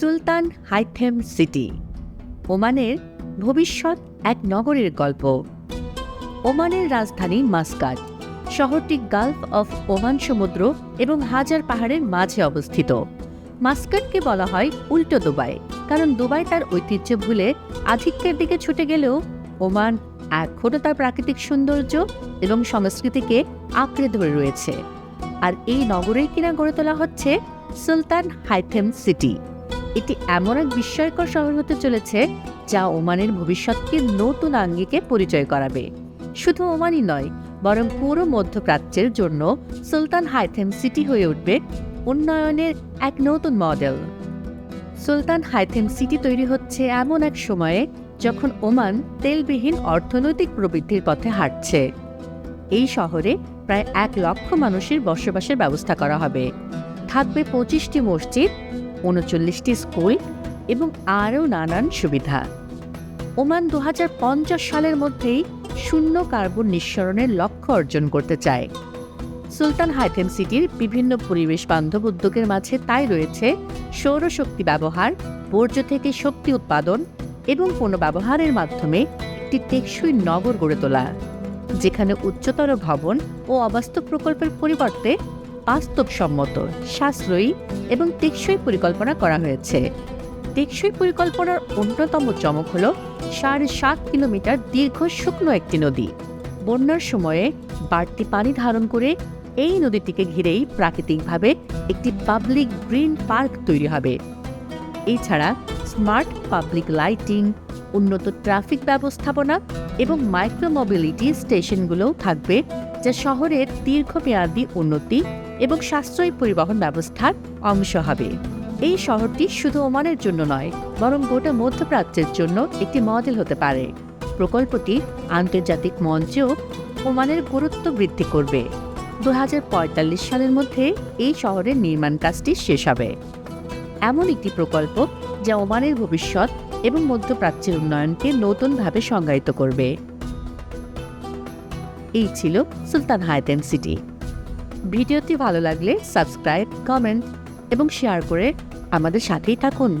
সুলতান হাইথেম city. ওমানের ভবিষ্যৎ এক নগরের গল্প। ওমানের রাজধানী মাস্কাট, শহরটি গালফ অফ ওমান সমুদ্র এবং হাজার পাহাড়ের মাঝে অবস্থিত। মাস্কাটকে বলা হয় উল্টো দুবাই, কারণ দুবাই তার ঐতিহ্য ভুলে আধিক্যের দিকে ছুটে গেলেও ওমান এখনও তার প্রাকৃতিক সৌন্দর্য এবং সংস্কৃতিকে আঁকড়ে ধরে রয়েছে। আর এই নগরের কিনা গড়ে তোলা হচ্ছে সুলতান হাইথেম সিটি। এটি এমন এক বিস্ময়কর শহর হতে চলেছে যা ওমানের ভবিষ্যৎকে নতুন আঙ্গিকে পরিচয় করাবে। শুধু ওমানই নয়, বরং পুরো মধ্যপ্রাচ্যের জন্য সুলতান হাইথেম সিটি হয়ে উঠবে উন্নয়নের এক নতুন মডেল। সুলতান হাইথেম সিটি তৈরি হচ্ছে এমন এক সময়ে যখন ওমান তেলবিহীন অর্থনৈতিক প্রবৃদ্ধির পথে হাঁটছে। এই শহরে প্রায় এক লক্ষ মানুষের বসবাসের ব্যবস্থা করা হবে। থাকবে পঁচিশটি মসজিদ উনচল্লিশটি স্কুল এবং আরও নানান সুবিধা। ওমান দুহাজার পঞ্চাশ সালের মধ্যেই শূন্য কার্বন নিঃসরণের লক্ষ্য অর্জন করতে চায়। সুলতান হাইথেম সিটির বিভিন্ন পরিবেশ বান্ধব উদ্যোগের মাঝে তাই রয়েছে সৌরশক্তি ব্যবহার, বর্জ্য থেকে শক্তি উৎপাদন এবং পুনঃব্যবহারের মাধ্যমে একটি টেকসই নগর গড়ে তোলা, যেখানে উচ্চতর ভবন ও অবাস্তব প্রকল্পের পরিবর্তে বাস্তবসম্মত, সাশ্রয়ী এবং টেকসই পরিকল্পনা করা হয়েছে। টেকসই পরিকল্পনার অন্যতম চমক হল সাড়ে সাত কিলোমিটার দীর্ঘ শুকনো একটি নদী। বন্যার সময়ে বাড়তি পানি ধারণ করে এই নদীটিকে ঘিরেই প্রাকৃতিকভাবে একটি পাবলিক গ্রিন পার্ক তৈরি হবে। এছাড়া স্মার্ট পাবলিক লাইটিং, উন্নত ট্রাফিক ব্যবস্থাপনা এবং মাইক্রো মোবিলিটি স্টেশনগুলোও থাকবে যা শহরের দীর্ঘমেয়াদী উন্নতি এবং সাশ্রয়ী পরিবহন ব্যবস্থার অংশ হবে। এই শহরটি শুধু ওমানের জন্য নয়, বরং গোটা মধ্যপ্রাচ্যের জন্য একটি মডেল হতে পারে। প্রকল্পটি আন্তর্জাতিক মঞ্চেও ওমানের গুরুত্ব বৃদ্ধি করবে। দু হাজার পঁয়তাল্লিশ সালের মধ্যে এই শহরের নির্মাণ কাজটি শেষ হবে। এমন একটি প্রকল্প যা ওমানের ভবিষ্যৎ এবং মধ্যপ্রাচ্যের উন্নয়নকে নতুনভাবে সংজ্ঞায়িত করবে। এই ছিল সুলতান হায়তেম সিটি। ভিডিওটি ভালো লাগলে সাবস্ক্রাইব কমেন্ট এবং শেয়ার করে আমাদের সাথেই থাকুন।